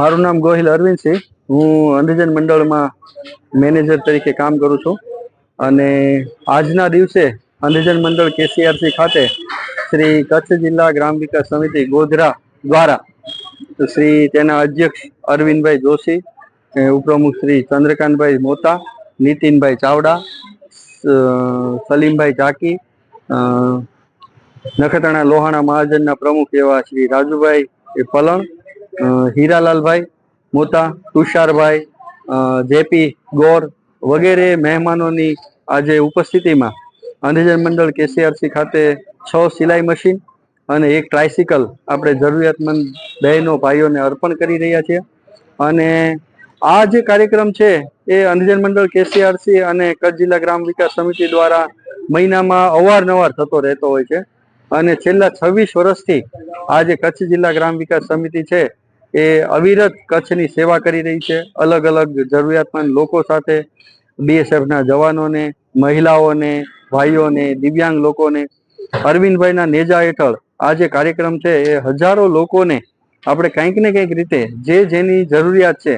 મારું નામ ગોહિલ અરવિંદસિંહ હું અંધજન મંડળમાં મેનેજર તરીકે કામ કરું છું. અને આજના દિવસે અંધજન મંડળ કેસીઆરસી ખાતે શ્રી કચ્છ જિલ્લા ગ્રામ વિકાસ સમિતિ ગોધરા દ્વારા શ્રી તેના અધ્યક્ષ અરવિંદભાઈ જોશી ઉપપ્રમુખ શ્રી ચંદ્રકાંતભાઈ મોતા, નીતિનભાઈ ચાવડા સલીમભાઈ ઝાકી નખત્રાણા લોહાણા મહાજનના પ્રમુખ એવા શ્રી રાજુભાઈ પલણ હીરાલાલભાઈ મોતા તુષારભાઈ જેપી ગોર વગેરે મહેમાનોની આજે ઉપસ્થિતિમાં અંધજન મંડળ કેસીઆરસી ખાતે છ સિલાઈ મશીન અને એક ટ્રાયસિકલ આપણે જરૂરિયાતમંદ બહેનો, ભાઈઓને અર્પણ કરી રહ્યા છીએ. અને આ જે કાર્યક્રમ છે એ અંધજન મંડળ કેસીઆરસી અને કચ્છ જિલ્લા ગ્રામ વિકાસ સમિતિ દ્વારા મહિનામાં અવારનવાર થતો રહેતો હોય છે. અને છેલ્લા છવ્વીસ વર્ષથી આ જે કચ્છ જિલ્લા ગ્રામ વિકાસ સમિતિ છે, એ અવિરત કચ્છની સેવા કરી રહી છે. અલગ અલગ જરૂરિયાતમંદ લોકો સાથે બીએસએફના જવાનોને, મહિલાઓને, ભાઈઓને, દિવ્યાંગ લોકોને, અરવિંદભાઈના નેજા હેઠળ આ જે કાર્યક્રમ છે, એ હજારો લોકોને આપણે કંઈક ને કંઈક રીતે જે જેની જરૂરિયાત છે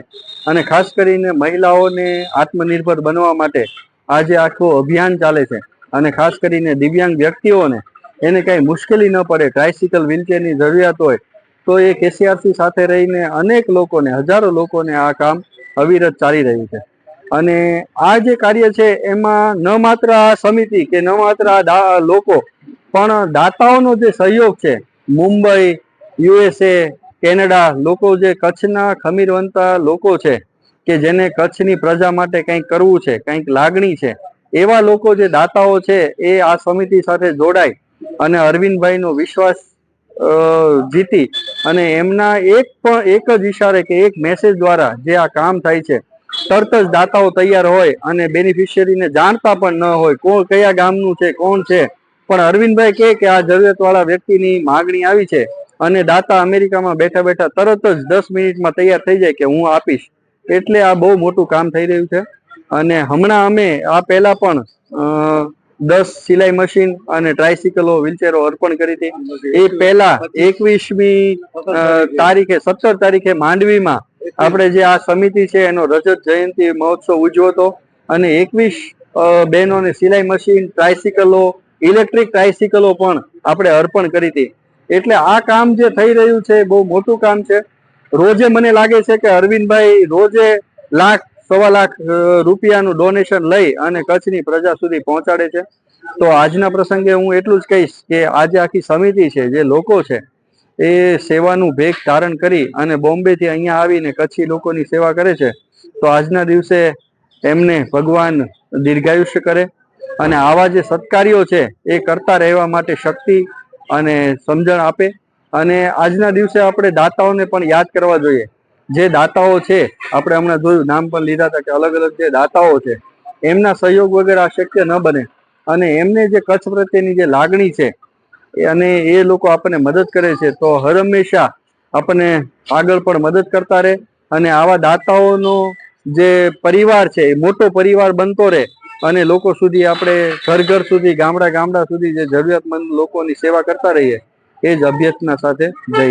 અને ખાસ કરીને મહિલાઓને આત્મનિર્ભર બનવા માટે આજે આખું અભિયાન ચાલે છે. અને ખાસ કરીને દિવ્યાંગ વ્યક્તિઓને એને કાંઈ મુશ્કેલી ન પડે ટ્રાયસિકલ વ્હીલચેરની જરૂરિયાત હોય, તો એ કેસીઆરસી સાથે રહીને અનેક લોકોને, હજારો લોકોને આ કામ અવિરત ચાલી રહ્યું છે. અને આ જે કાર્ય છે, એમાં ન માત્ર આ સમિતિ કે ન માત્ર આ લોકો, પણ દાતાઓનો જે સહયોગ છે, મુંબઈ, યુએસએ, કેનેડા, લોકો જે કચ્છના ખમીરવંતા લોકો છે, કે જેને કચ્છની પ્રજા માટે કંઈક કરવું છે, કંઈક લાગણી છે, એવા લોકો જે દાતાઓ છે, એ આ સમિતિ સાથે જોડાય અને અરવિંદભાઈનો વિશ્વાસ જીતી અને એમના એક પણ, એક જ ઇશારે કે એક મેસેજ દ્વારા જે આ કામ થાય છે, તરત જ દાતાઓ તૈયાર હોય અને બેનિફિશિયરીને જાણતા પણ ન હોય કોણ કયા ગામનું છે, કોણ છે. પણ અરવિંદભાઈ કહે કે આ જરૂરિયાતવાળા વ્યક્તિની માગણી આવી છે અને દાતા અમેરિકામાં બેઠા બેઠા તરત જ દસ મિનિટમાં તૈયાર થઈ જાય કે હું આપીશ. એટલે આ બહુ મોટું કામ થઈ રહ્યું છે. અને હમણાં અમે આ પહેલા પણ દસ સિલાઈ મશીન અને ટ્રાયસિકલો વ્હીલચેરો અર્પણ કરી હતી. એ પહેલા એકવીસમી તારીખે, સત્તર તારીખે માંડવીમાં આપણે જે આ સમિતિ છે, એનો રજત જયંતિ મહોત્સવ ઉજવ્યો હતો. અને એકવીસ બહેનોને સિલાઈ મશીન ટ્રાયસિકલો ઇલેક્ટ્રિક ટ્રાયસિકલો પણ આપણે અર્પણ કરી હતી. એટલે આ કામ જે થઈ રહ્યું છે બહુ મોટું કામ છે. રોજે મને લાગે છે કે અરવિંદભાઈ રોજે લાખ સવા લાખ રૂપિયાનું ડોનેશન લઈ અને કચ્છની પ્રજા સુધી પહોંચાડે છે. તો આજના પ્રસંગે હું એટલું જ કહીશ કે આજે આખી સમિતિ છે, જે લોકો છે, એ સેવાનું ભેગ ધારણ કરી અને બોમ્બેથી અહીંયા આવીને કચ્છી લોકોની સેવા કરે છે. તો આજના દિવસે એમને ભગવાન દીર્ઘાયુષ્ય કરે અને આવા જે સત્કાર્યો છે, એ કરતા રહેવા માટે શક્તિ અને સમજણ આપે. અને આજના દિવસે આપણે દાતાઓને પણ યાદ કરવા જોઈએ. જે દાતાઓ છે, આપણે હમણાં જોયું, નામ પણ લીધા હતા કે અલગ અલગ જે દાતાઓ છે, એમના સહયોગ વગર આ શક્ય ન બને. અને એમને જે કચ્છ પ્રત્યેની જે લાગણી છે અને એ લોકો આપણને મદદ કરે છે, તો હર હંમેશા આપણને આગળ પણ મદદ કરતા રહે અને આવા દાતાઓનો જે પરિવાર છે, એ મોટો પરિવાર બનતો રહે અને લોકો સુધી આપણે ઘર ઘર સુધી, ગામડા ગામડા સુધી જે જરૂરિયાતમંદ લોકોની સેવા કરતા રહીએ, એ જ અભ્યર્થના સાથે જય